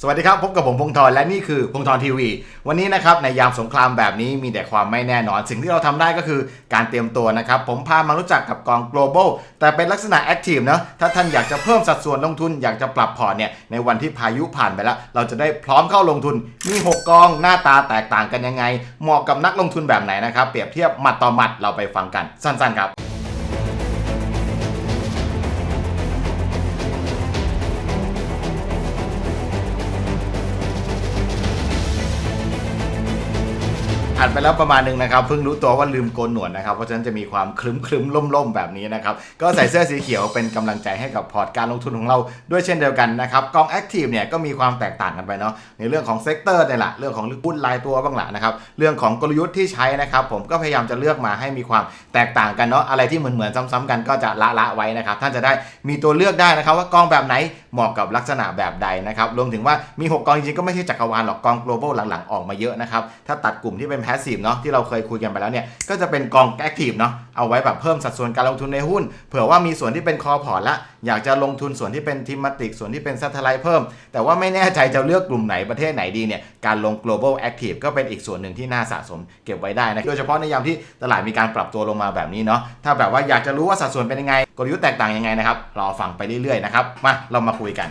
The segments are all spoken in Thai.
สวัสดีครับ พบกับผมพงธรและนี่คือพงธรทีวี วันนี้นะครับในยามสงครามแบบนี้มีแต่ความไม่แน่นอน สิ่งที่เราทำได้ก็คือการเตรียมตัวนะครับ ผมพามารู้จักกับกอง global แต่เป็นลักษณะ active นะถ้าท่านอยากจะเพิ่มสัดส่วนลงทุน อยากจะปรับพอร์ตเนี่ยในวันที่พายุผ่านไปแล้ว เราจะได้พร้อมเข้าลงทุนมี 6 กองหน้าตาแตกต่างกันยังไง เหมาะกับนักลงทุนแบบไหนนะครับเปรียบเทียบหมัดต่อหมัดเราไปฟังกันสั้นๆครับ ผ่านไปแล้วประมาณหนึงนะครับเพิ่งรู้ตัวว่าลืมโกนหนวดนะครับเพราะฉะนั้นจะมีความคลึ้มคลึ้มล่มล่มแบบนี้นะครับก็ใส่เสื้อสีเขียวเป็นกำลังใจให้กับพอร์ตการลงทุนของเราด้วยเช่นเดียวกันนะครับกองแอคทีฟเนี่ยก็มีความแตกต่างกันไปเนาะในเรื่องของเซกเตอร์เนี่ยแหละเรื่องของหุ้นรายตัวบ้างละนะครับเรื่องของกลยุทธ์ที่ใช้นะครับผมก็พยายามจะเลือกมาให้มีความแตกต่างกันเนาะอะไรที่เหมือนเหมือนๆซ้ำๆกันก็จะละละไว้นะครับท่านจะได้มีตัวเลือกได้นะครับว่ากองแบบไหนเหมาะกับลักษณะแบบใดนะครับรวมถึงว่ามี 6 กองจริงๆก็ไม่ใช่จักรวาลหรอกกอง global หลังๆออกมาเยอะนะครับถ้าตัดกลุ่มที่เป็น passive เนาะที่เราเคยคุยกันไปแล้วเนี่ยก็จะเป็นกอง active เนาะเอาไว้แบบเพิ่มสัดส่วนการลงทุนในหุ้น เผื่อว่ามีส่วนที่เป็นคอพอร์ตละอยากจะลงทุนส่วนที่เป็นทีมติกส่วนที่เป็น satellite เพิ่ม แต่ว่าไม่แน่ใจจะเลือกกลุ่มไหนประเทศไหนดีเนี่ยการลง global active ก็เป็นอีกส่วนหนึ่งที่น่าสะสมเก็บไว้ได้นะโดยเฉพาะในยามที่ตลาดมีการปรับตัวลงมาแบบนี้เนาะถ้าแบบว่าอยากจะรู้ว่าสัดส่วนเป็นยังไงกลยุทธ์แตกต่างยังไงนะครับรอฟังไปเรื่อยๆนะครับมาเรามาคุยกัน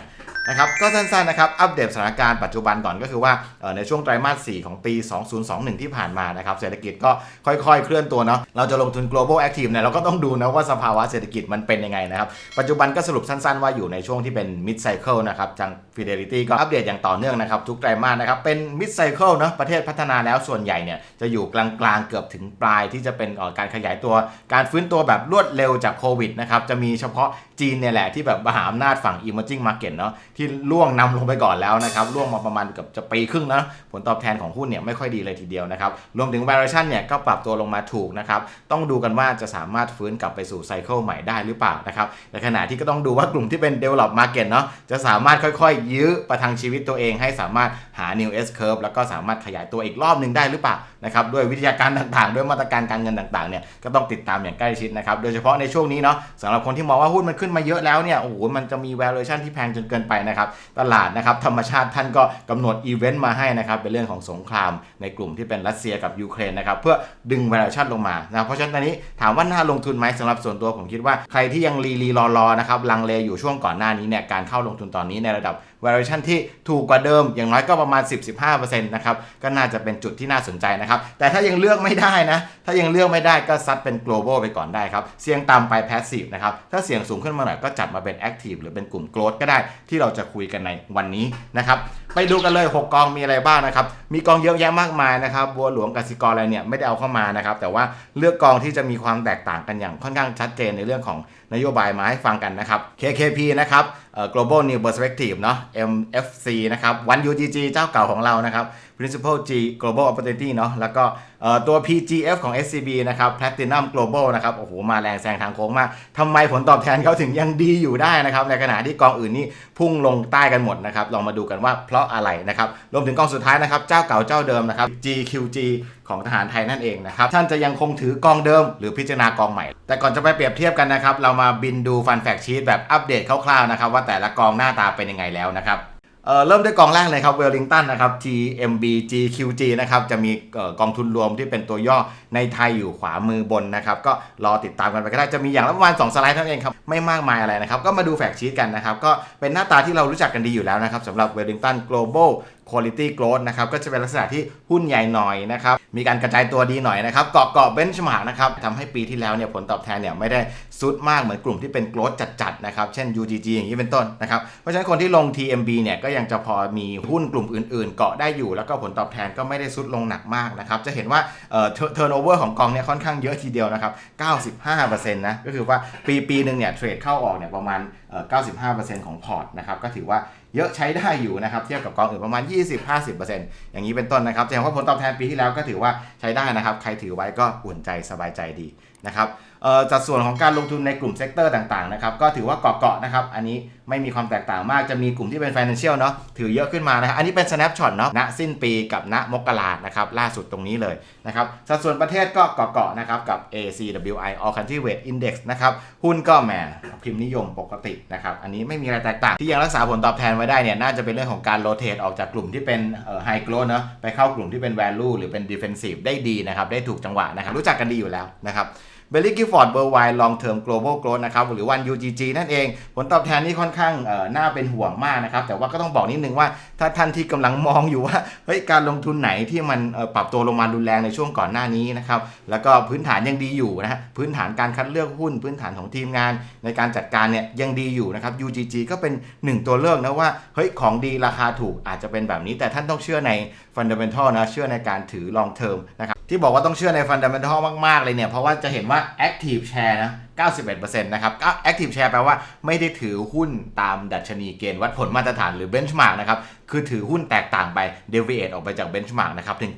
นะครับก็สั้นๆนะครับอัปเดตสถานการณ์ปัจจุบันก่อนก็คือว่าในช่วงไตรมาส 4 ของปี 2021 ที่ผ่านมานะครับเศรษฐกิจก็ค่อยๆ เคลื่อนตัวเนาะเราจะลงทุน global active เนี่ยเราก็ต้องดูนะว่าสภาวะเศรษฐกิจมันเป็นยังไงนะครับ ปัจจุบันก็สรุปสั้นๆ ว่าอยู่ในช่วงที่เป็น mid cycle นะครับทาง Fidelity ก็อัปเดตอย่างต่อเนื่องนะครับทุกไตรมาสนะครับเป็น mid cycle เนาะประเทศพัฒนาแล้วส่วนใหญ่เนี่ยจะอยู่กลางๆเกือบถึงปลายที่จะเป็นการขยายตัว การฟื้นตัวแบบรวดเร็วจากโควิดนะครับจะมีเฉพาะจีนเนี่ยแหละที่แบบมหาอำนาจฝั่ง emerging market เนาะที่ล่วงนำลงไปก่อนแล้วนะครับล่วงมาประมาณเกือบจะปีครึ่งนะผลตอบแทนของหุ้นเนี่ยไม่ค่อยดีเลยทีเดียวนะครับรวมถึง valuation เนี่ยก็ปรับตัวลงมาถูกนะครับต้องดูกันว่าจะสามารถฟื้นกลับไปสู่ไซเคิลใหม่ได้หรือเปล่านะครับในขณะที่ก็ต้องดูว่ากลุ่มที่เป็น develop market เนาะจะสามารถค่อยๆ ยื้อประทังชีวิตตัวเองให้สามารถหา new S curve แล้วก็สามารถขยายตัวอีกรอบหนึ่งได้หรือเปล่านะครับด้วยวิทยาการต่างๆ ด้วยมาตรการการเงินต่างๆเนี่ยก็ต้องติดตามอย่างใกล้ชิดนะครับโดยเฉพาะในช่วงนี้เนาะสำหรับคนที่มองว่าหุ้นมันขึ้นมาเยอะแล้วเนี่ยโอ้โหมันจะมี valuation ที่แพงจนเกินไปนะครับตลาดนะครับธรรมชาติท่านก็กำหนดอีเวนต์มาให้นะครับเป็นเรื่องของสงครามในกลุ่มที่เป็นรัสเซียกับยูเครนนะครับเพื่อดึง valuation ลงมานะเพราะฉะนั้นตอนนี้ถามว่าน่าลงทุนไหมสำหรับส่วนตัวผมคิดว่าใครที่ยังรีรีรอรอนะครับลังเลอยู่ช่วงก่อนหน้านี้เนี่ยการเข้าลงทุนตอนนี้ในระดับ valuation ที่ถูกกว่าเดิมอย่างน้อยก็ประมาณ 10-15%นะครับก็น่าจะเป็นจุดที่น่าสนใจนะครับแต่ถ้ายังเลือกไม่ได้นะถ้ายังเลือกไม่ได้ก็ซัดเป็น global ไปก่อนได้ครับเสี่ยงต่ำไป passive นะครับถ้าเสี่ยงสูงขึ้นมาหน่อยก็จัดมาเป็น active หรือเป็นกลุ่ม growth ก็ได้ที่เราจะคุยกันในวันนี้นะครับไปดูกันเลย 6 กองมีอะไรบ้างนะครับมีกองเยอะแยะมากมายนะครับบัวหลวงกสิกรอะไรเนี่ยไม่ได้เอาเข้ามานะครับแต่ว่าเลือกกองที่จะมีความแตกต่างกันอย่างค่อนข้างชัดเจนในเรื่องของนโยบายมาให้ฟังกันนะครับ KKP นะครับ global new perspective เนาะ MFC นะครับ One UGG เจ้าเก่าของเรานะครับ Principal G global opportunity เนาะแล้วก็ตัว PGF ของ SCB นะครับ Platinum global นะครับโอ้โหมาแรงแซงทางโค้งมากทำไมผลตอบแทนเขาถึงยังดีอยู่ได้นะครับ ในขณะที่กองอื่นนี่พุ่งลงใต้กันหมดนะครับ ลองมาดูกันว่าเพราะอะไรนะครับ รวมถึงกองสุดท้ายนะครับ เจ้าเก่าเจ้าเดิมนะครับ GQG ของทหารไทยนั่นเองนะครับท่านจะยังคงถือกองเดิม หรือพิจารณากองใหม่ แต่ก่อนจะไปเปรียบเทียบกันนะครับเรามาบินดูฟันแฟกชีตแบบอัปเดตคร่าวๆนะครับว่าแต่ละกองหน้าตาเป็นยังไงแล้วนะครับ เอ่อเริ่มด้วยกองแรกเลยครับเวลลิงตันนะครับ TMB GQG นะครับจะมีกองทุนรวมที่เป็นตัวย่อในไทยอยู่ขวามือบนนะครับก็รอติดตามกันไปก็ได้จะมีอย่างละประมาณ 2 สไลด์เท่านั้นเองครับไม่มากมายอะไรนะครับก็มาดูแฟกชีตกันนะครับก็เป็นหน้าตาที่เรารู้จักกันดีอยู่แล้วนะครับสำหรับเวลลิงตัน Global Quality Growth นะครับก็จะเป็นลักษณะที่หุ้นใหญ่หน่อยนะครับ มีการกระจายตัวดีหน่อยนะครับ เกาะเกาะเบนช์มาร์กนะครับทำให้ปีที่แล้วเนี่ยผลตอบแทนเนี่ยไม่ได้ซุดมากเหมือนกลุ่มที่เป็น growth จัดๆนะครับ เช่น UGG อย่างนี้เป็นต้นนะครับ เพราะฉะนั้นคนที่ลง TMB เนี่ยก็ยังจะพอมีหุ้นกลุ่มอื่นๆ เกาะได้อยู่ แล้วก็ผลตอบแทนก็ไม่ได้ซุดลงหนักมากนะครับ จะเห็นว่าเอ่อ turnover ของกองเนี่ยค่อนข้างเยอะทีเดียวนะครับ 95%นะ ก็คือว่าปีปีหนึ่งเนี่ยเทรดเข้าออกเนี่ยประมาณเอ่อ95%ของพอร์ตนะครับ ก็ถือว่า เยอะใช้ได้อยู่นะครับเทียบกับกองอื่นประมาณ 20-50%อย่างนี้เป็นต้นนะครับแสดงว่าผลตอบแทนปีที่แล้วก็ถือว่าใช้ได้นะครับ ใครถือไว้ก็อุ่นใจสบายใจดีนะครับจัดส่วนของการลงทุนในกลุ่มเซกเตอร์ต่างๆนะครับก็ถือว่าเกาะๆนะครับอันนี้ไม่มีความแตกต่างมากจะมีกลุ่มที่เป็น financial เนาะถือเยอะขึ้นมานะครับอันนี้เป็น snapshot เนาะณสิ้นปีกับณมกรานะครับล่าสุดตรงนี้เลยนะครับสัดส่วนประเทศก็เกาะๆนะครับกับ ACWI All Country Weight Index นะครับหุ้นก็แหมพิมพ์นิยมปกตินะครับอันนี้ไม่มีอะไรแตกต่าง ที่ยังรักษาผลตอบแทนไว้ได้เนี่ยน่าจะเป็นเรื่องของการโรเตทออกจากกลุ่มที่เป็นเอ่อ high growth เนาะไปเข้ากลุ่มที่เป็น value หรือเป็น defensive ได้ดีนะครับได้ถูกจังหวะนะครับรู้จักกันดีอยู่แล้วนะครับ เบลลี่กิฟฟอร์ดเบอร์ไวลองเทอม global growth นะครับหรือวัน UGG นั่นเอง ผลตอบแทนนี่ค่อนข้างน่าเป็นห่วงมากนะครับ แต่ว่าก็ต้องบอกนิดนึงว่า ถ้าท่านที่กำลังมองอยู่ว่าเฮ้ยการลงทุนไหนที่มันปรับตัวลงมารุนแรงในช่วงก่อนหน้านี้นะครับแล้วก็พื้นฐานยังดีอยู่นะฮะพื้นฐานการคัดเลือกหุ้น พื้นฐานของทีมงาน ในการจัดการเนี่ยยังดีอยู่นะครับ UGG ก็เป็นหนึ่งตัวเลือกนะว่าเฮ้ยของดีราคาถูกอาจจะเป็นแบบนี้ แต่ท่านต้องเชื่อใน ฟันเดเมนทัลนะเชื่อในการถือลองเทอมนะครับที่บอกว่าต้องเชื่อในฟันเดเมนทัลมากๆเลยเนี่ยเพราะว่าจะเห็นว่า Active Share นะ 91%นะครับก็ Active Share แปลว่าไม่ได้ถือหุ้นตามดัชนีเกณฑ์วัดผลมาตรฐานหรือ Benchmark นะครับ คือถือหุ้นแตกต่างไป Deviate ออกไปจาก Benchmark นะครับ ถึง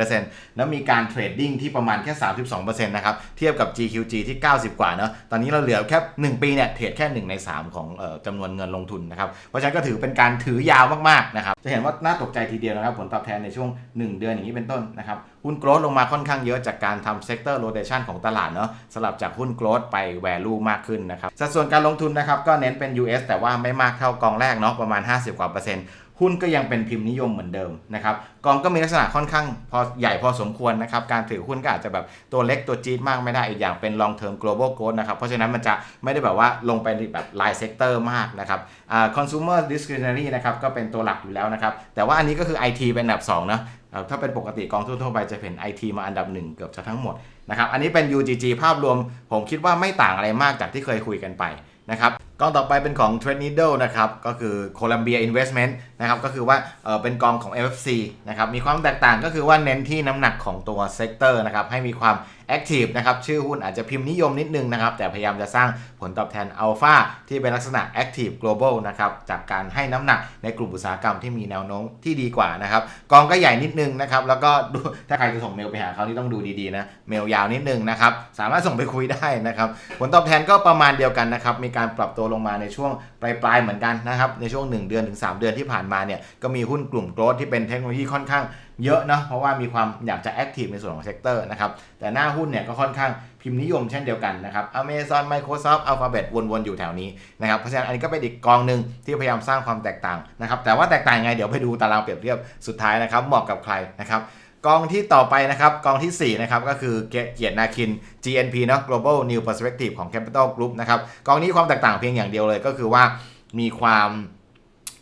91%แล้วมีการเทรดดิ้งที่ประมาณแค่ 32%นะครับ เทียบกับ GQG ที่ 90 กว่าเนอะตอนนี้เราเหลือแค่ 1 ปีเนี่ยเทรดแค่ 1 ใน 3 ของเอ่อจำนวนเงินลงทุนนะครับ เพราะฉะนั้นก็ถือเป็นการถือยาวมากๆนะครับจะเห็นว่าน่าตกใจทีเดียวนะครับผลตอบแทนในช่วง 1 เดือนอย่างนี้เป็นต้นนะครับหุ้นโกรดลงมาค่อนข้างเยอะจากการทำเซกเตอร์โรเ t ชันของตลาดเนาะสลับจากหุ้นโกรดไป value มากขึ้นนะครับสัดส่วนการลงทุนนะครับก็เน้นเป็น US แต่ว่าไม่มากเท่ากองแรกเนาะประมาณ 50กว่าเปอร์เซ็นต์หุ้นก็ยังเป็นพิมพ์นิยมเหมือนเดิมนะครับกองก็มีลักษณะค่อนข้างพอใหญ่พอสมควรนะครับการถือหุ้นก็อาจจะแบบตัวเล็กตัวจี๊ดมากไม่ได้อีกอย่างเป็น long term global growth นะครับเพราะฉะนั้นมันจะไม่ได้แบบว่าลงไปแบบรายเซกเตอร์มากนะครับอ่า consumer discretionary นะครับก็เป็นตัวหลักอยู่แล้วนะครับแต่ว่าอันนี้ก็คือ IT เป็นอันดับ2นะเอ่อ ถ้าเป็นปกติกองทั่วๆไปจะเห็น IT มาอันดับหนึ่งเกือบจะทั้งหมดนะครับอันนี้เป็น UGG ภาพรวมผมคิดว่าไม่ต่างอะไรมากจากที่เคยคุยกันไปนะครับกองต่อไปเป็นของ t r e a d Needle นะครับ ก็คือ Columbia Investment นะครับ ก็คือว่าเเป็นกองของ MFC นะครับ มีความแตกต่างก็คือว่าเน้นที่น้ำหนักของตัวเซกเตอร์นะครับ ให้มีความ Active นะครับชื่อหุ้นอาจจะพิมพ์นิยมนิดนึงนะครับ แต่พยายามจะสร้างผลตอบแทนอัลฟาที่เป็นลักษณะ Active Global นะครับจากการให้น้ำหนักในกลุ่มอุตสาหกรรมที่มีแนวโน้มที่ดีกว่านะครับกองก็ใหญ่นิดนึงนะครับแล้วก็ถ้าใครจะส่งเมลไปหาเขานี่ต้องดูดีๆนะเมลยาวนิดนึงนะครับสามารถส่งไปคุยได้นะครับผลตอบแทนก็ประมาณเดียวกันนะครับมีการปรับตัวลงมาในช่วงปลายๆเหมือนกันนะครับในช่วง 1 เดือนถึง 3 เดือนที่ผ่านมาเนี่ยก็มีหุ้นกลุ่มโกลดที่เป็นเทคโนโลยีค่อนข้าง เยอะเนาะเพราะว่ามีความอยากจะแอคทีฟในส่วนของเซกเตอร์นะครับแต่หน้าหุ้นเนี่ยก็ค่อนข้างพิมพ์นิยมเช่นเดียวกันนะครับ Amazon Microsoft Alphabet วนๆ อยู่แถวนี้นะครับเพราะฉะนั้นอันนี้ก็เป็นอีกกองหนึ่งที่พยายามสร้างความแตกต่างนะครับแต่ว่าแตกต่างยังไงเดี๋ยวไปดูตารางเปรียบเทียบสุดท้ายนะครับเหมาะกับใครนะครับกองที่ต่อไปนะครับกองทีสี่ 4 นะครับก็คือเกียรตินาคิน GNP เนาะ Global New Perspective ของ Capital Group นะครับกองนี้ความแตกต่างเพียงอย่างเดียวเลยก็คือว่ามีความ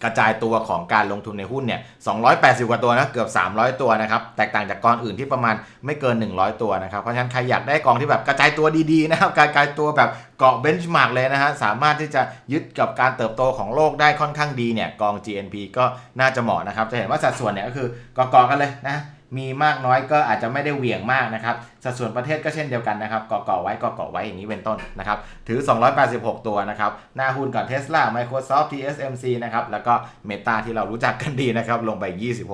กระจายตัวของการลงทุนในหุ้นเนี่ย 280 กว่าตัวนะ เกือบ 300 ตัวนะครับ แตกต่างจากกองอื่นที่ประมาณไม่เกิน 100 ตัวนะครับ เพราะฉะนั้นใครอยากได้กองที่แบบกระจายตัวดีๆนะครับ การกระจายตัวแบบเกาะเบนช์มาร์กเลยนะฮะ สามารถที่จะยึดกับการเติบโตของโลกได้ค่อนข้างดีเนี่ย กอง GNP ก็น่าจะเหมาะนะครับ จะเห็นว่าสัดส่วนเนี่ยก็คือเกาะๆกันเลยนะ มีมากน้อยก็อาจจะไม่ได้เหวี่ยงมากนะครับ สัดส่วนประเทศก็เช่นเดียวกันนะครับเกาะๆไว้เกาะๆไว้อย่างนี้เป็นต้นนะครับ ถือ 286 ตัวนะครับ หน้าหุ้นกับ Tesla Microsoft TSMC นะครับ แล้วก็ Meta ที่เรารู้จักกันดีนะครับ ลงไป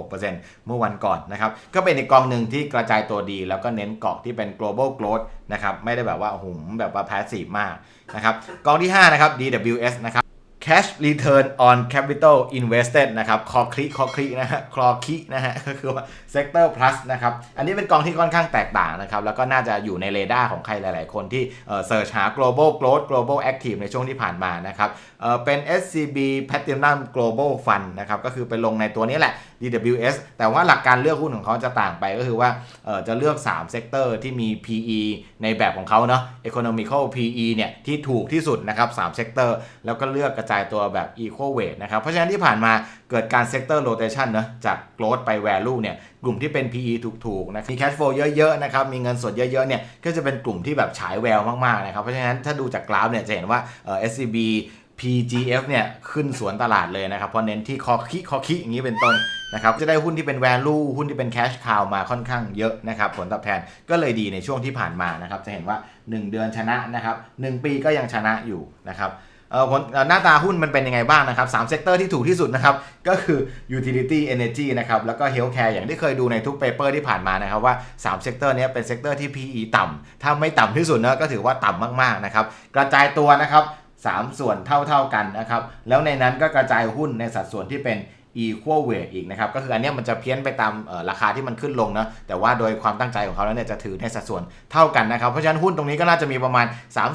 26%เมื่อวันก่อนนะครับ ก็เป็นอีกกองหนึ่งที่กระจายตัวดี แล้วก็เน้นเกาะที่เป็น global growth นะครับ ไม่ได้แบบว่าโอ้โหแบบว่า passive มากนะครับ กองที่ 5 นะครับ DWS นะครับ cash return on capital invested นะครับคอคลิคอคลินะฮะคลอคินะฮะก็คือว่า sector plus นะครับ อันนี้เป็นกองที่ค่อนข้างแตกต่างนะครับ แล้วก็น่าจะอยู่ในเรดาร์ของใครหลาย ๆ คนที่เอ่อ search หา global growth global active ในช่วงที่ผ่านมานะครับเอ่อเป็น SCB Platinum Global Fund นะครับ ก็คือไปลงในตัวนี้แหละ DWS แต่ว่าหลักการเลือกหุ้นของเขาจะต่างไปก็คือว่าจะเลือก3เซกเตอร์ที่มี PE ในแบบของเขาเนาะ economical PE เนี่ยที่ถูกที่สุดนะครับ3เซกเตอร์แล้วก็เลือกกระจายตัวแบบ equal weight นะครับ เพราะฉะนั้นที่ผ่านมาเกิดการ sector rotation เนอะจาก growth ไป value เนี่ยกลุ่มที่เป็น PE ถูกๆนะมี cash flow เยอะๆนะครับมีเงินสดเยอะๆเนี่ยก็จะเป็นกลุ่มที่แบบฉายแววมากๆนะครับเพราะฉะนั้นถ้าดูจากกราฟเนี่ยจะเห็นว่าเอ่อ SCB PGF เนี่ยขึ้นสวนตลาดเลยนะครับ เพราะเน้นที่คอคิคอคิอย่างนี้เป็นต้นนะครับจะได้หุ้นที่เป็น value หุ้นที่เป็น cash cow มาค่อนข้างเยอะนะครับ ผลตอบแทนก็เลยดีในช่วงที่ผ่านมานะครับ จะเห็นว่า 1 เดือนชนะนะครับ1ปีก็ยังชนะอยู่นะครับเอ่อผลหน้าตาหุ้นมันเป็นยังไงบ้างนะครับสามเซกเตอร์ที่ถูกที่สุดนะครับ ก็คือ utility energy นะครับ แล้วก็ healthcare อย่างที่เคยดูในทุกเปเปอร์ที่ผ่านมานะครับ ว่า3เซกเตอร์นี้เป็นเซกเตอร์ที่ PE ต่ำถ้าไม่ต่ำที่สุดนะก็ถือว่าต่ำมากๆนะครับ กระจายตัวนะครับ สามส่วนเท่าๆกันนะครับ แล้วในนั้นก็กระจายหุ้นในสัดส่วนที่เป็น equal weight อีกนะครับ ก็คืออันนี้มันจะเพี้ยนไปตามราคาที่มันขึ้นลงนะแต่ว่าโดยความตั้งใจของเขาแล้วเนี่ยจะถือในสัดส่วนเท่ากันนะครับ เพราะฉะนั้นหุ้นตรงนี้ก็น่าจะมีประมาณ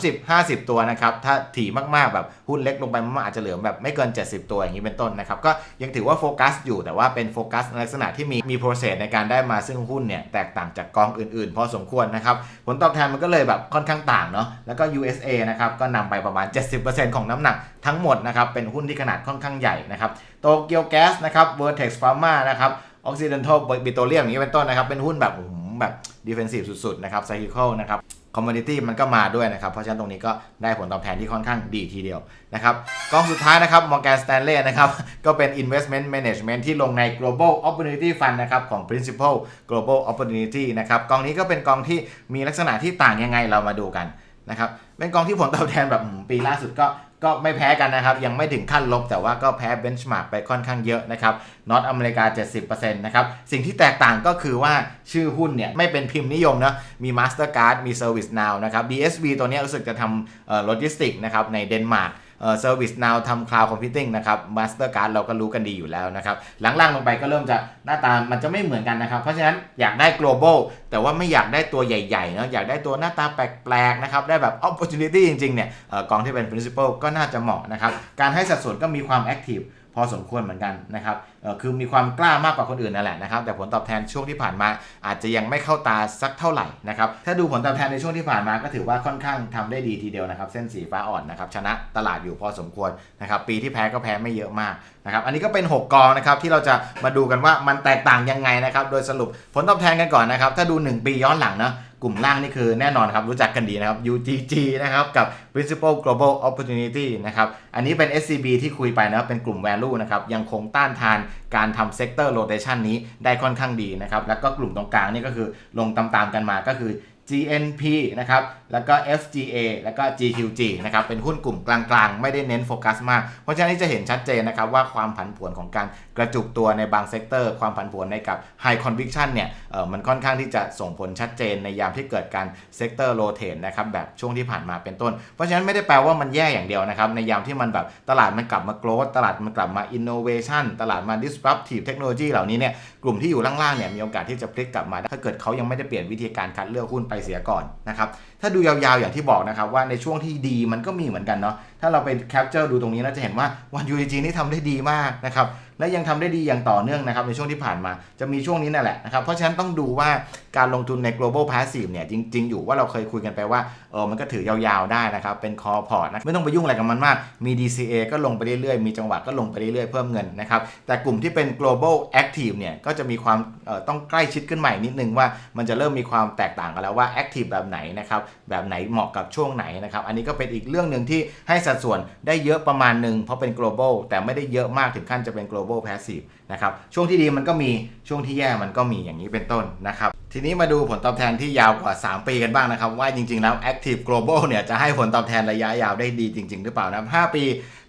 30-50 ตัวนะครับ ถ้าถี่มากๆแบบหุ้นเล็กลงไปมากๆอาจจะเหลือแบบไม่เกิน 70 ตัวอย่างนี้เป็นต้นนะครับ ก็ยังถือว่าโฟกัสอยู่แต่ว่าเป็นโฟกัสในลักษณะที่มีมี process ในการได้มาซึ่งหุ้นเนี่ยแตกต่างจากกองอื่นๆ พอสมควรนะครับผลตอบแทนมันก็เลยแบบค่อนข้างต่างเนาะแล้วก็ USA นะครับก็นำไปประมาณ 70%ของน้ำหนักทั้งหมดนะครับเป็นหุ้นที่ขนาดค่อนข้างใหญ่นะครับโตเกียวแก๊สนะครับ Vertex Pharma นะครับ Occidental Petroleum อย่างนี้เป็นต้นนะครับ เป็นหุ้นแบบแบบ defensive สุดๆนะครับ cyclical นะครับ commodity มันก็มาด้วยนะครับ เพราะฉะนั้นตรงนี้ก็ได้ผลตอบแทนที่ค่อนข้างดีทีเดียวนะครับกองสุดท้ายนะครับ Morgan Stanley นะครับ ก็เป็น investment management ที่ลงใน global opportunity fund นะครับ ของ principal global opportunity นะครับกองนี้ก็เป็นกองที่มีลักษณะที่ต่างยังไงเรามาดูกันนะครับเป็นกองที่ผลตอบแทนแบบปีล่าสุดก็ ก็ไม่แพ้กันนะครับ ยังไม่ถึงขั้นลบ แต่ว่าก็แพ้เบนช์มาร์กไปค่อนข้างเยอะนะครับนอตอเมริกา 70%นะครับ สิ่งที่แตกต่างก็คือว่าชื่อหุ้นเนี่ยไม่เป็นพิมพ์นิยมนะมี Mastercard มี Service Now นะครับ DSV ตัวนี้รู้สึกจะทำโลจิสติกนะครับในเดนมาร์ก เอ่อ Service Now ทำ Cloud Computing นะครับมาสเตอร์การ์ดเราก็รู้กันดีอยู่แล้วนะครับหลังล่างลงไปก็เริ่มจะหน้าตามันจะไม่เหมือนกันนะครับ เพราะฉะนั้นอยากได้ global แต่ว่าไม่อยากได้ตัวใหญ่ๆเนาะอยากได้ตัวหน้าตาแปลกๆนะครับได้แบบ opportunity จริงๆเนี่ยกองที่เป็น principal ก็น่าจะเหมาะนะครับการให้สัดส่วนก็มีความ active พอสมควรเหมือนกันนะครับคือมีความกล้ามากกว่าคนอื่นนั่นแหละนะครับแต่ผลตอบแทนช่วงที่ผ่านมาอาจจะยังไม่เข้าตาสักเท่าไหร่นะครับถ้าดูผลตอบแทนในช่วงที่ผ่านมาก็ถือว่าค่อนข้างทำได้ดีทีเดียวนะครับเส้นสีฟ้าอ่อนนะครับชนะตลาดอยู่พอสมควรนะครับปีที่แพ้ก็แพ้ไม่เยอะมากนะครับอันนี้ก็เป็น 6 กองนะครับที่เราจะมาดูกันว่ามันแตกต่างยังไงนะครับโดยสรุปผลตอบแทนกันก่อนนะครับถ้าดู 1 ปีย้อนหลังนะ กลุ่มล่างนี่คือแน่นอนครับรู้จักกันดีนะครับ UGG นะครับกับ Principal Global Opportunity นะครับอันนี้เป็น SCB ที่คุยไปนะครับเป็นกลุ่ม value นะครับยังคงต้านทานการทำ sector rotation นี้ได้ค่อนข้างดีนะครับแล้วก็กลุ่มตรงกลางนี่ก็คือลงตามๆกันมาก็คือ GNP นะครับ แล้วก็ FGA แล้วก็ GQG นะครับ เป็นหุ้นกลุ่มกลางๆ ไม่ได้เน้นโฟกัสมาก เพราะฉะนั้นจะเห็นชัดเจนนะครับว่าความผันผวนของการกระจุกตัวในบางเซกเตอร์ ความผันผวนในกับ High Conviction เนี่ยเออมันค่อนข้างที่จะส่งผลชัดเจนในยามที่เกิดการเซกเตอร์โรเทนนะครับแบบช่วงที่ผ่านมาเป็นต้น เพราะฉะนั้นไม่ได้แปลว่ามันแย่อย่างเดียวนะครับในยามที่มันแบบตลาดมันกลับมาโกรธตลาดมันกลับมา innovation ตลาดมา disruptive technology เหล่านี้เนี่ยกลุ่มที่อยู่ล่างๆเนี่ยมีโอกาสที่จะพลิกกลับมา ถ้าเกิดเขายังไม่ได้เปลี่ยนวิธีการคัดเลือกหุ้นไปเสียก่อนนะครับ ถ้าดูยาวๆอย่างที่บอกนะครับว่าในช่วงที่ดีมันก็มีเหมือนกันเนาะ ถ้าเราไปแคปเจอร์ดูตรงนี้เราจะเห็นว่าวันยูจีนี่ทำได้ดีมากนะครับ และยังทำได้ดีอย่างต่อเนื่องนะครับในช่วงที่ผ่านมาจะมีช่วงนี้นั่นแหละนะครับเพราะฉะนั้นต้องดูว่าการลงทุนใน global passive เนี่ยจริง ๆ อยู่ว่าเราเคยคุยกันไปว่าเออมันก็ถือยาวๆได้นะครับเป็น core port นะไม่ต้องไปยุ่งอะไรกับมันมากมี DCA ก็ลงไปเรื่อยๆมีจังหวะก็ลงไปเรื่อยๆเพิ่มเงินนะครับแต่กลุ่มที่เป็น global active เนี่ยก็จะมีความออต้องใกล้ชิดขึ้นใหม่นิดนึงว่ามันจะเริ่มมีความแตกต่างกันแล้วว่า active แบบไหนนะครับแบบไหนเหมาะกับช่วงไหนนะครับอันนี้ก็เป็นอีกเรื่องหนึ่งที่ให้สัดส่วนได้เยอะประมาณหนึ่งเพราะเป็น global แต่ไม่ได้เยอะมากถึงขั้นจะเป็น global passive นะครับช่วงที่ดีมันก็มีช่วงที่แย่มันก็มีอย่างนี้เป็นต้นนะครับทีนี้มาดูผลตอบแทนที่ยาวกว่า 3 ปีกันบ้างนะครับ ว่าจริง ๆ แล้ว active global เนี่ยจะให้ผลตอบแทนระยะยาวได้ดีจริง ๆ หรือเปล่านะ5ปี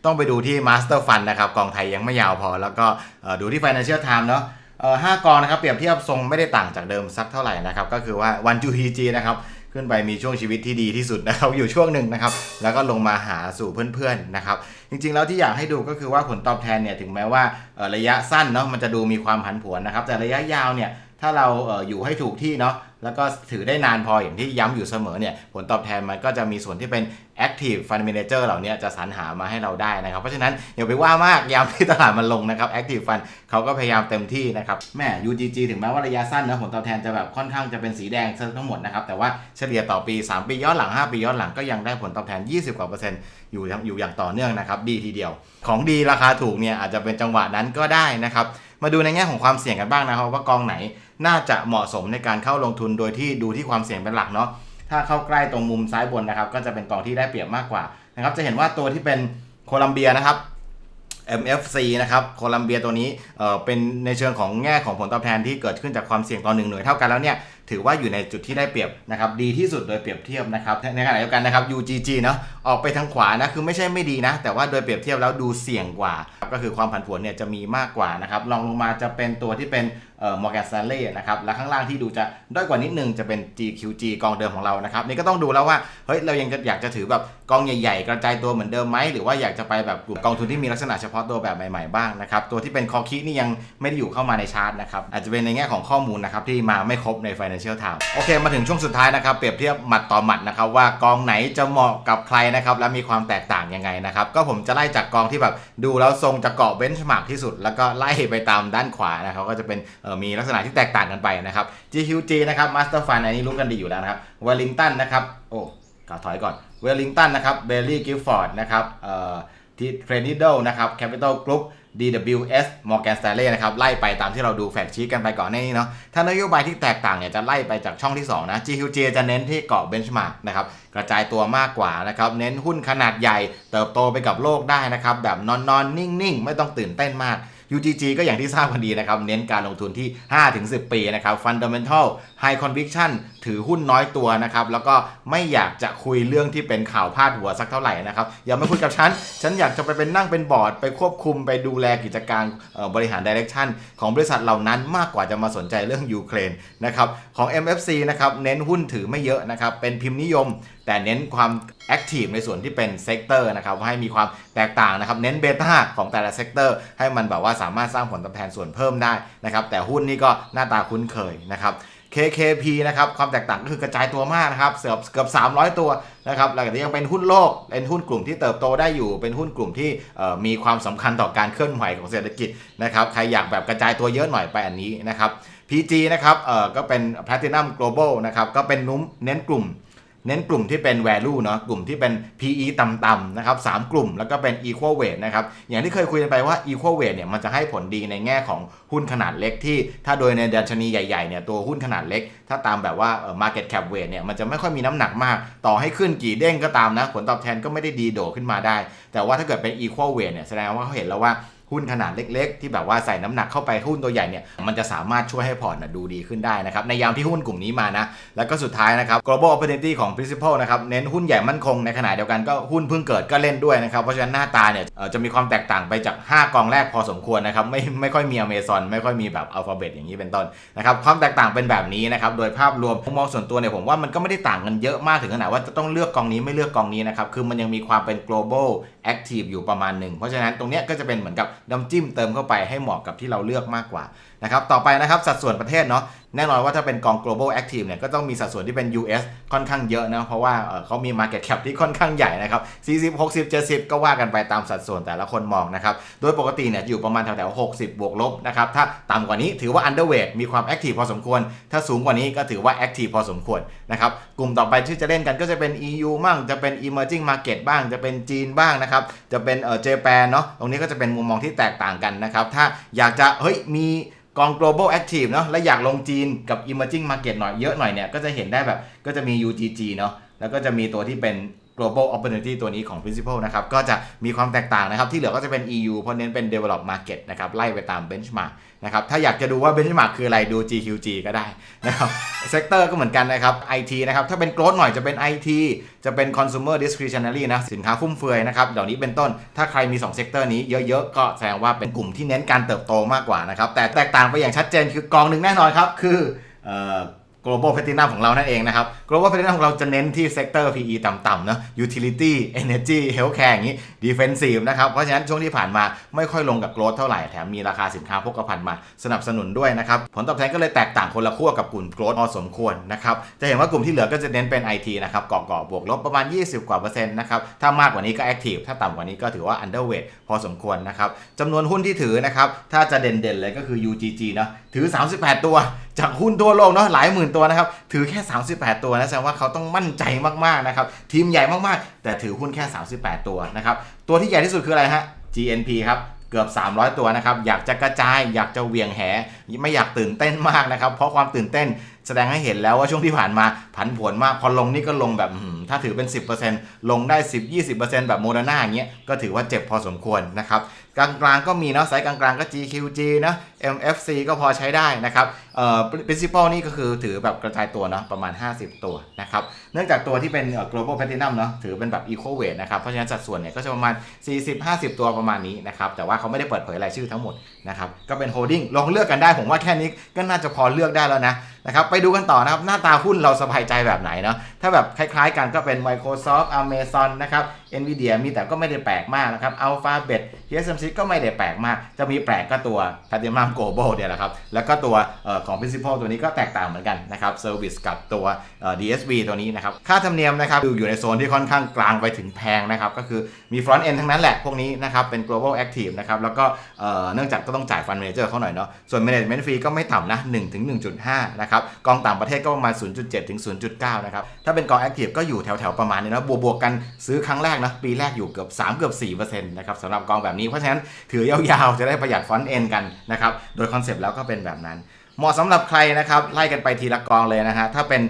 ต้องไปดูที่ Master Fund นะครับกองไทยยังไม่ยาวพอ แล้วก็ดูที่ Financial time เนาะเอ่อห้ากองนะครับเปรียบเทียบทรงไม่ได้ต่างจากเดิมสักเท่าไหร่นะครับก็คือว่าวัน UTG นะครับ ขึ้นไปมีช่วงชีวิตที่ดีที่สุดนะครับอยู่ช่วงหนึ่งนะครับ แล้วก็ลงมาหาสู่เพื่อนๆนะครับ จริงๆแล้วที่อยากให้ดูก็คือว่าผลตอบแทนเนี่ยถึงแม้ว่าระยะสั้นเนาะมันจะดูมีความผันผวนนะครับ แต่ระยะยาวเนี่ยถ้าเราอยู่ให้ถูกที่เนาะ แล้วก็ถือได้นานพออย่างที่ย้ำอยู่เสมอเนี่ยผลตอบแทนมันก็จะมีส่วนที่เป็น Active Fund Manager เหล่านี้จะสรรหามาให้เราได้นะครับ เพราะฉะนั้นอย่าไปว่ามากยามที่ตลาดมันลงนะครับ Active Fund เขาก็พยายามเต็มที่นะครับแม่ UGG ถึงแม้ว่าระยะสั้นนะผลตอบแทนจะแบบค่อนข้างจะเป็นสีแดงซะทั้งหมดนะครับแต่ว่าเฉลี่ยต่อปี 3 ปีย้อนหลัง 5 ปีย้อนหลังก็ยังได้ผลตอบแทน 20กว่าเปอร์เซ็นต์อยู่อยู่อย่างต่อเนื่องนะครับดีทีเดียว ของดีราคาถูกเนี่ยอาจจะเป็นจังหวะนั้นก็ได้นะครับ มาดูในแง่ของความเสี่ยงกันบ้างนะครับว่ากองไหนน่าจะเหมาะสมในการเข้าลงทุนโดยที่ดูที่ความเสี่ยงเป็นหลักเนาะถ้าเข้าใกล้ตรงมุมซ้ายบนนะครับ ก็จะเป็นกองที่ได้เปรียบมากกว่านะครับจะเห็นว่าตัวที่เป็นโคลัมเบียนะครับ MFC นะครับโคลัมเบียตัวนี้เอ่อเป็นในเชิงของแง่ของผลตอบแทนที่เกิดขึ้นจากความเสี่ยงต่อหนึ่งหน่วยเท่ากันแล้วเนี่ย ถือว่าอยู่ในจุดที่ได้เปรียบนะครับดีที่สุดโดยเปรียบเทียบนะครับในขณะเดียวกันนะครับ UGG เนาะออกไปทางขวานะคือไม่ใช่ไม่ดีนะ แต่ว่าโดยเปรียบเทียบแล้วดูเสี่ยงกว่า ก็คือความผันผวนเนี่ยจะมีมากกว่านะครับลองลงมาจะเป็นตัวที่เป็น เอ่อ Morgan Stanley นะครับและข้างล่างที่ดูจะด้อยกว่านิดนึงจะเป็น GQG กองเดิมของเรานะครับนี่ก็ต้องดูแล้วว่าเฮ้ยเรายังจะอยากจะถือแบบกองใหญ่ๆ กระจายตัวเหมือนเดิมไหมหรือว่าอยากจะไปแบบกลุ่มกองทุนที่มีลักษณะเฉพาะตัวแบบใหม่ๆบ้างนะครับตัวที่เป็นคอคินี่ยังไม่ได้อยู่เข้ามาในชาร์ตนะครับอาจจะเป็นในแง่ของข้อมูลนะครับที่มาไม่ครบใน Financial Times โอเคมาถึงช่วงสุดท้ายนะครับเปรียบเทียบหมัดต่อหมัดนะครับว่ากองไหนจะเหมาะกับใครนะครับและมีความแตกต่างยังไงนะครับก็ผมจะไล่จากกองที่แบบดูแล้วทรงจะเกาะเบนช์มาร์กที่สุด แล้วก็ไล่ไปตามด้านขวานะครับก็จะเป็นมีลักษณะที่แตกต่างกันไปนะครับ GQG นะครับ Master Fund อันนี้รู้กันดีอยู่แล้วนะครับ Wellington นะครับ โอ้กล่าวถอยก่อน Wellington นะครับ Bailey Gifford นะครับเอ่อที่ t r e n d i d l e นะครับ Capital Group DWS Morgan Stanley นะครับ ไล่ไปตามที่เราดูแฟกชีกันไปก่อนหน้านี้เนาะ ถ้านโยบายที่แตกต่างเนี่ย จะไล่ไปจากช่องที่ 2 นะ GQG จะเน้นที่เกาะ benchmark นะครับ กระจายตัวมากกว่านะครับ เน้นหุ้นขนาดใหญ่ เติบโตไปกับโลกได้นะครับ แบบนอนๆ นิ่งๆ ไม่ต้องตื่นเต้นมาก UGG ก็อย่างที่ทราบกันดีนะครับ เน้นการลงทุนที่ 5-10 ปีนะครับ Fundamental High Conviction ถือหุ้นน้อยตัวนะครับ แล้วก็ไม่อยากจะคุยเรื่องที่เป็นข่าวพาดหัวสักเท่าไหร่นะครับ อย่ามาคุยกับฉัน ฉันอยากจะไปเป็นนั่งเป็นบอร์ด ไปควบคุมไปดูแลกิจการบริหาร Direction ของบริษัทเหล่านั้นมากกว่าจะมาสนใจเรื่องยูเครนนะครับของ MFC นะครับเน้นหุ้นถือไม่เยอะนะครับเป็นพิมพ์นิยม แต่เน้นความแอคทีฟในส่วนที่เป็นเซกเตอร์นะครับให้มีความแตกต่างนะครับเน้นเบต้าของแต่ละเซกเตอร์ให้มันแบบว่าสามารถสร้างผลตอบแทนส่วนเพิ่มได้นะครับแต่หุ้นนี่ก็หน้าตาคุ้นเคยนะครับ KKP นะครับความแตกต่างก็คือกระจายตัวมากนะครับเกือบเกือบ 300 ตัวนะครับแล้วก็ยังเป็นหุ้นโลก เป็นหุ้นกลุ่มที่เติบโตได้อยู่ เป็นหุ้นกลุ่มที่มีความสำคัญต่อการเคลื่อนไหวของเศรษฐกิจนะครับใครอยากแบบกระจายตัวเยอะหน่อยไปอันนี้นะครับ PG นะครับเอ่อก็เป็น Platinum Global นะครับก็เป็นนุ้มเน้นกลุ่ม เน้นกลุ่มที่เป็น value เนาะกลุ่มที่เป็น PE ต่ำๆนะครับสามกลุ่มแล้วก็เป็น equal weight นะครับอย่างที่เคยคุยกันไปว่า equal weight เนี่ยมันจะให้ผลดีในแง่ของหุ้นขนาดเล็กที่ ถ้าโดยในดัชนีใหญ่ๆเนี่ยตัวหุ้นขนาดเล็ก ถ้าตามแบบว่าเอ่อ market cap weight เนี่ยมันจะไม่ค่อยมีน้ำหนักมาก ต่อให้ขึ้นกี่เด้งก็ตามนะ ผลตอบแทนก็ไม่ได้ดีโดดขึ้นมาได้ แต่ว่าถ้าเกิดเป็น equal weight เนี่ยแสดงว่าเขาเห็นแล้วว่า หุ้นขนาดเล็ก ๆ ที่แบบว่าใส่น้ำหนักเข้าไปหุ้นตัวใหญ่เนี่ยมันจะสามารถช่วยให้พอร์ตนะดูดีขึ้นได้นะครับในยามที่หุ้นกลุ่มนี้มานะแล้วก็สุดท้ายนะครับ global opportunity ของ principal นะครับเน้นหุ้นใหญ่มั่นคงในขณะเดียวกันก็หุ้นเพิ่งเกิดก็เล่นด้วยนะครับเพราะฉะนั้นหน้าตาเนี่ยจะมีความแตกต่างไปจาก 5 กองแรกพอสมควรนะครับไม่ไม่ค่อยมี Amazon ไม่ค่อยมีแบบ Alphabet อย่างนี้เป็นต้นนะครับความแตกต่างเป็นแบบนี้นะครับโดยภาพรวมมุมมองส่วนตัวเนี่ยผมว่ามันก็ไม่ได้ต่างกันเยอะมากถึงขนาดว่าจะต้องเลือกกองนี้ไม่เลือกกองนี้นะครับคือมันยังมีความเป็น global active อยู่ประมาณหนึ่งเพราะฉะนั้นตรงนี้ก็จะเป็นเหมือนกับน้ำจิ้มเติมเข้าไปให้เหมาะกับที่เราเลือกมากกว่านะครับต่อไปนะครับสัดส่วนประเทศเนาะแน่นอนว่าถ้าเป็นกอง global active เนี่ยก็ต้องมีสัดส่วนที่เป็น US ค่อนข้างเยอะนะเพราะว่าเอ่อเขามี market cap ที่ค่อนข้างใหญ่นะครับ 40 60 70 ก็ว่ากันไปตามสัดส่วนแต่ละคนมองนะครับ โดยปกติเนี่ยอยู่ประมาณแถวๆ60 บวกลบนะครับ ถ้าต่ำกว่านี้ถือว่า underweight มีความ active พอสมควร ถ้าสูงกว่านี้ก็ถือว่า active พอสมควรนะครับกลุ่มต่อไปที่จะเล่นกันก็จะเป็น EU บ้างจะเป็น emerging market บ้างจะเป็นจีนบ้างนะครับจะเป็นเออเจแปนเนาะตรงนี้ก็จะเป็นมุมมองที่แตกต่างกันนะครับถ้าอยากจะเฮ้ยมีกอง global active เนาะและอยากลงจีนกับ emerging market หน่อยเยอะหน่อยเนี่ยก็จะเห็นได้แบบก็จะมี UGG เนาะแล้วก็จะมีตัวที่เป็น global opportunity ตัวนี้ของ principal นะครับ ก็จะมีความแตกต่างนะครับ ที่เหลือก็จะเป็น EU เพราะเน้นเป็น develop market นะครับ ไล่ไปตาม benchmark นะครับ ถ้าอยากจะดูว่า benchmark คืออะไร ดู GQG ก็ได้นะครับ sector ก็เหมือนกันนะครับ IT นะครับ ถ้าเป็น growth หน่อยจะเป็น IT จะเป็น consumer discretionary นะ สินค้าฟุ่มเฟือยนะครับ เหล่านี้เป็นต้น ถ้าใครมี 2 sector นี้เยอะๆ ก็แสดงว่าเป็นกลุ่มที่เน้นการเติบโตมากกว่านะครับ แต่แตกต่างไปอย่างชัดเจนคือกองหนึ่งแน่นอนครับ คือออ global platinum ของเรานั่นเองนะครับ global platinum ของเราจะเน้นที่ sector PE ต่ำๆเนอะ utility energy healthcare อย่างนี้ defensive นะครับ เพราะฉะนั้นช่วงที่ผ่านมาไม่ค่อยลงกับ growth เท่าไหร่ แถมมีราคาสินค้าโภคภัณฑ์มาสนับสนุนด้วยนะครับ ผลตอบแทนก็เลยแตกต่างคนละขั้วกับกลุ่ม growth พอสมควรนะครับ จะเห็นว่ากลุ่มที่เหลือก็จะเน้นเป็น IT นะครับเกาะๆบวกลบประมาณ 20 กว่าเปอร์เซ็นต์นะครับ ถ้ามากกว่านี้ก็ active ถ้าต่ำกว่านี้ก็ถือว่า underweight พอสมควรนะครับจำนวนหุ้นที่ถือนะครับถ้าจะเด่นๆเลยก็คือ UGG นะถือ 38 ตัว จากหุ้นทั่วโลกเนาะหลายหมื่นตัวนะครับ ถือแค่ 38 ตัวนะแสดงว่าเขาต้องมั่นใจมากๆนะครับ ทีมใหญ่มากๆ แต่ถือหุ้นแค่ 38 ตัวนะครับ ตัวที่ใหญ่ที่สุดคืออะไรฮะ GNP ครับเกือบ 300 ตัวนะครับ อยากจะกระจาย อยากจะเวียงแห ไม่อยากตื่นเต้นมากนะครับ เพราะความตื่นเต้นแสดงให้เห็นแล้วว่าช่วงที่ผ่านมาผันผวนมาก พอลงนี่ก็ลงแบบอื้อหือถ้าถือเป็น 10%ลงได้ 10-20%แบบโมเดอร์นาอย่างเงี้ยก็ถือว่าเจ็บพอสมควรนะครับ กลางๆก็มีเนาะไซส์กลางๆก็ GQG นะ MFC ก็พอใช้ได้นะครับเอ่อ principal นี่ก็คือถือแบบกระจายตัวเนาะประมาณ 50 ตัวนะครับเนื่องจากตัวที่เป็น global platinum เนาะถือเป็นแบบ equal weight นะครับเพราะฉะนั้นสัดส่วนเนี่ยก็จะประมาณ 40-50 ตัวประมาณนี้นะครับแต่ว่าเขาไม่ได้เปิดเผยรายชื่อทั้งหมดนะครับก็เป็น holding ลองเลือกกันได้ผมว่าแค่นี้ก็น่าจะพอเลือกได้แล้วนะนะครับไปดูกันต่อนะครับหน้าตาหุ้นเราสบายใจแบบไหนเนาะถ้าแบบคล้ายๆ กันก็เป็น Microsoft Amazon นะครับ Nvidia มีแต่ก็ไม่ได้แปลกมากนะครับ Alphabet TSMC ก็ไม่ได้แปลกมาก จะมีแปลกก็ตัว Platinum Global เนี่ยแหละครับ แล้วก็ตัวออของ Principal ตัวนี้ก็แตกต่างเหมือนกันนะครับ Service กับตัวเอ่อ DSV ตัวนี้นะครับ ค่าธรรมเนียมนะครับอยู่ในโซนที่ค่อนข้างกลางไปถึงแพงนะครับก็คือมี Front End ทั้งนั้นแหละพวกนี้นะครับเป็น Global Active นะครับแล้วก็เเนื่องจากก็ต้องจ่าย Fund Manager เขาหน่อยเนาะส่วน Management Fee ก็ไม่ต่ำนะ1ถึง1.5นะครับกองต่างประเทศก็ประมาณ 0.7ถึง0.9นะครับถ้าเป็นกอง Active ก็อยู่แถวๆประมาณนี้นะบวกบวกๆกันซื้อครั้งแรกนะปีแรกอยู่เกือบ 3 เกือบ4%นะครับสำหรับกองแบบนี้เพราะฉะนั้นถือยาวๆ จะได้ประหยัดฟอนต์เอ็นกันนะครับโดยคอนเซปต์แล้วก็เป็นแบบนั้น เหมาะสำหรับใครนะครับไล่กันไปทีละกองเลยนะฮะถ้าเป็น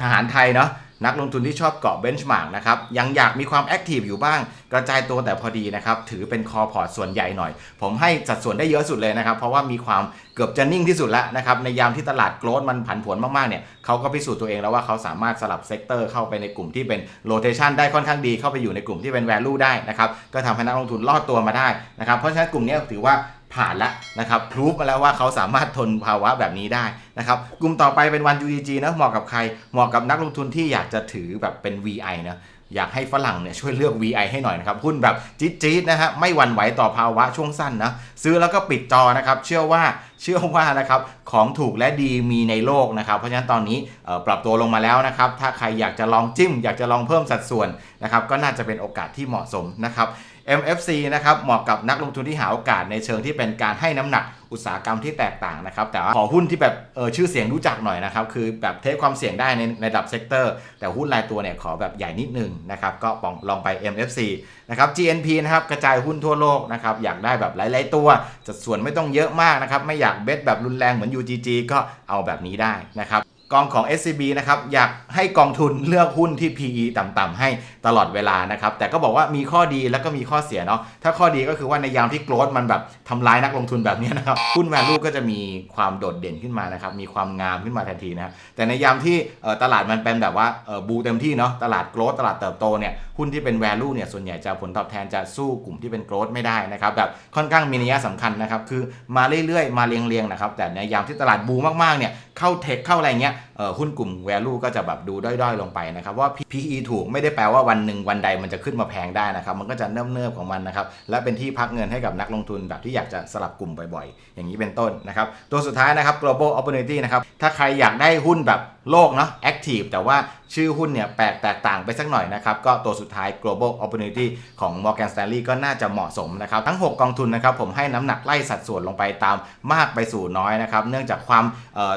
ทหารไทยเนาะ นักลงทุนที่ชอบเกาะเบนช์มาร์กนะครับยังอยากมีความแอคทีฟอยู่บ้าง กระจายตัวแต่พอดีนะครับถือเป็นคอพอร์ตส่วนใหญ่หน่อย ผมให้สัดส่วนได้เยอะสุดเลยนะครับ เพราะว่ามีความเกือบจะนิ่งที่สุดแล้วนะครับในยามที่ตลาดโกลดมันผันผวนมากๆเนี่ยเขาก็พิสูจน์ตัวเองแล้วว่าเขาสามารถสลับเซกเตอร์เข้าไปในกลุ่มที่เป็นโลเ t ชันได้ค่อนข้างดีเข้าไปอยู่ในกลุ่มที่เป็น value ได้นะครับก็ทำให้นักลงทุนรอดตัวมาได้นะครับเพราะฉะนั้นกลุ่มนี้ถือว่า ผ่านแล้วนะครับพรูฟมาแล้วว่าเขาสามารถทนภาวะแบบนี้ได้นะครับกลุ่มต่อไปเป็นวัน UDG นะเหมาะกับใคร เหมาะกับนักลงทุนที่อยากจะถือแบบเป็น VI นะอยากให้ฝรั่งเนี่ยช่วยเลือก VI ให้หน่อยนะครับ หุ้นแบบจี๊ดๆนะฮะไม่หวั่นไหวต่อภาวะช่วงสั้นนะซื้อแล้วก็ปิดจอนะครับ เชื่อว่าเชื่อว่านะครับของถูกและดีมีในโลกนะครับ เพราะฉะนั้นตอนนี้ปรับตัวลงมาแล้วนะครับ ถ้าใครอยากจะลองจิ้ม อยากจะลองเพิ่มสัดส่วนนะครับ ก็น่าจะเป็นโอกาสที่เหมาะสมนะครับ MFC นะครับเหมาะกับนักลงทุนที่หาโอกาสในเชิงที่เป็นการให้น้ำหนักอุตสาหกรรมที่แตกต่างนะครับ แต่ว่าขอหุ้นที่แบบเออชื่อเสียงรู้จักหน่อยนะครับ คือแบบเทคความเสี่ยงได้ในในระดับเซกเตอร์ แต่หุ้นรายตัวเนี่ยขอแบบใหญ่นิดนึงนะครับ ก็ลองลองไป MFC นะครับ GNP นะครับกระจายหุ้นทั่วโลกนะครับ อยากได้แบบหลาย ๆ ตัวสัดส่วนไม่ต้องเยอะมากนะครับ ไม่อยากเบสแบบรุนแรงเหมือน UGG ก็เอาแบบนี้ได้นะครับ กองของ SCB นะครับอยากให้กองทุนเลือกหุ้นที่ PE ต่ำๆให้ตลอดเวลานะครับแต่ก็บอกว่ามีข้อดีแล้วก็มีข้อเสียเนาะถ้าข้อดีก็คือว่าในยามที่โกรดมันแบบทำลายนักลงทุนแบบนี้นะครับหุ้น value ก็จะมีความโดดเด่นขึ้นมานะครับมีความงามขึ้นมาทันทีนะแต่ในยามที่ตลาดมันเป็นแบบว่าบูเต็มที่เนาะตลาดโกรดตลาดเติบโตเนี่ยหุ้นที่เป็น value เนี่ยส่วนใหญ่จะผลตอบแทนจะสู้กลุ่มที่เป็นโกรดไม่ได้นะครับแบบค่อนข้างมีนัยสำคัญนะครับคือมาเรื่อยๆ มาเรียงๆนะครับแต่ในยามที่ตลาดบูมากๆเนี่ยเข้าเทคเข้าอะไรเงี้ย หุ้นกลุ่ม value ก็จะแบบดูด้อยๆ ลงไปนะครับว่า PE ถูกไม่ได้แปลว่าวันหนึ่งวันใดมันจะขึ้นมาแพงได้นะครับ มันก็จะเนิบๆของมันนะครับ และเป็นที่พักเงินให้กับนักลงทุนแบบที่อยากจะสลับกลุ่มบ่อยๆ อย่างนี้เป็นต้นนะครับ ตัวสุดท้ายนะครับ global opportunity นะครับ ถ้าใครอยากได้หุ้นแบบโลกเนาะ active แต่ว่าชื่อหุ้นเนี่ยแปลกแตกต่างไปสักหน่อยนะครับ ก็ตัวสุดท้าย global opportunity ของ Morgan Stanley ก็น่าจะเหมาะสมนะครับ ทั้ง 6 กองทุนนะครับ ผมให้น้ำหนักไล่สัดส่วนลงไปตามมากไปสู่น้อยนะครับ เนื่องจากความ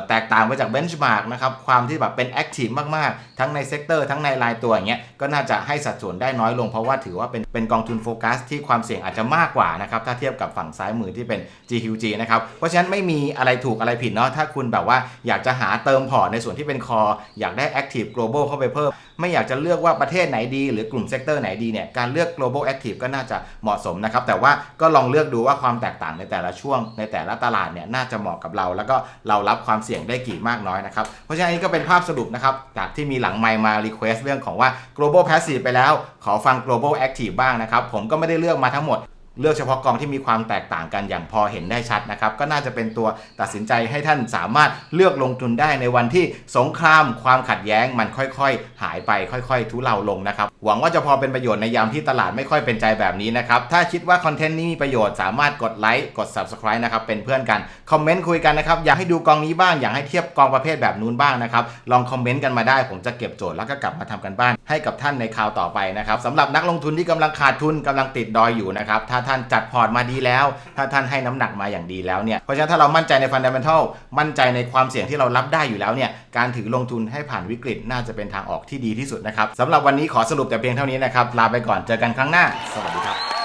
แตกต่างไปจาก benchmark นะครับความที่แบบเป็น active มากๆ ทั้งในเซกเตอร์ทั้งในรายตัวอย่างเงี้ยก็น่าจะให้สัดส่วนได้น้อยลง เพราะว่าถือว่าเป็นเป็นกองทุนโฟกัสที่ความเสี่ยงอาจจะมากกว่านะครับถ้าเทียบกับฝั่งซ้ายมือที่เป็น GQG นะครับเพราะฉะนั้นไม่มีอะไรถูกอะไรผิดเนาะถ้าคุณแบบว่าอยากจะหาเติมพอร์ตในส่วนที่เป็นคออยากได้ active global เข้าไปเพิ่ม ไม่อยากจะเลือกว่าประเทศไหนดี หรือกลุ่มเซกเตอร์ไหนดีเนี่ยการเลือก global active ก็น่าจะเหมาะสมนะครับแต่ว่าก็ลองเลือกดูว่าความแตกต่างในแต่ละช่วง ในแต่ละตลาดเนี่ยน่าจะเหมาะกับเรา แล้วก็เรารับความเสี่ยงได้กี่มากน้อยนะครับเพราะฉะนั้นอันนี้ก็เป็นภาพสรุปนะครับ จากที่มีหลังไมค์มารีเควสเรื่องของว่า global passive ไปแล้ว ขอฟัง global active บ้างนะครับ ผมก็ไม่ได้เลือกมาทั้งหมด เลือกเฉพาะกองที่มีความแตกต่างกันอย่างพอเห็นได้ชัดนะครับ ก็น่าจะเป็นตัวตัดสินใจให้ท่านสามารถเลือกลงทุนได้ในวันที่สงคราม ความขัดแย้งมันค่อยๆ หายไปค่อยๆ ทุเลาลงนะครับ หวังว่าจะพอเป็นประโยชน์ในยามที่ตลาดไม่ค่อยเป็นใจแบบนี้นะครับ ถ้าคิดว่าคอนเทนต์นี้มีประโยชน์สามารถกดไลค์กด subscribe นะครับเป็นเพื่อนกันคอมเมนต์คุยกันนะครับอยากให้ดูกองนี้บ้างอยากให้เทียบกองประเภทแบบนู้นบ้างนะครับลองคอมเมนต์กันมาได้ผมจะเก็บโจทย์แล้วก็กลับมาทำกันบ้าน ให้กับท่านในคราวต่อไปนะครับสำหรับนักลงทุนที่กำลังขาดทุนกำลังติดดอยอยู่นะครับถ้าท่านจัดพอร์ตมาดีแล้ว ถ้าท่านให้น้ำหนักมาอย่างดีแล้วเนี่ย เพราะฉะนั้นถ้าเรามั่นใจในฟันเดเมนทัลมั่นใจในความเสี่ยงที่เรารับได้อยู่แล้วเนี่ย การถือลงทุนให้ผ่านวิกฤตน่าจะเป็นทางออกที่ดีที่สุดนะครับสำหรับวันนี้ขอสรุปแต่เพียงเท่านี้นะครับลาไปก่อนเจอกันครั้งหน้า สวัสดีครับ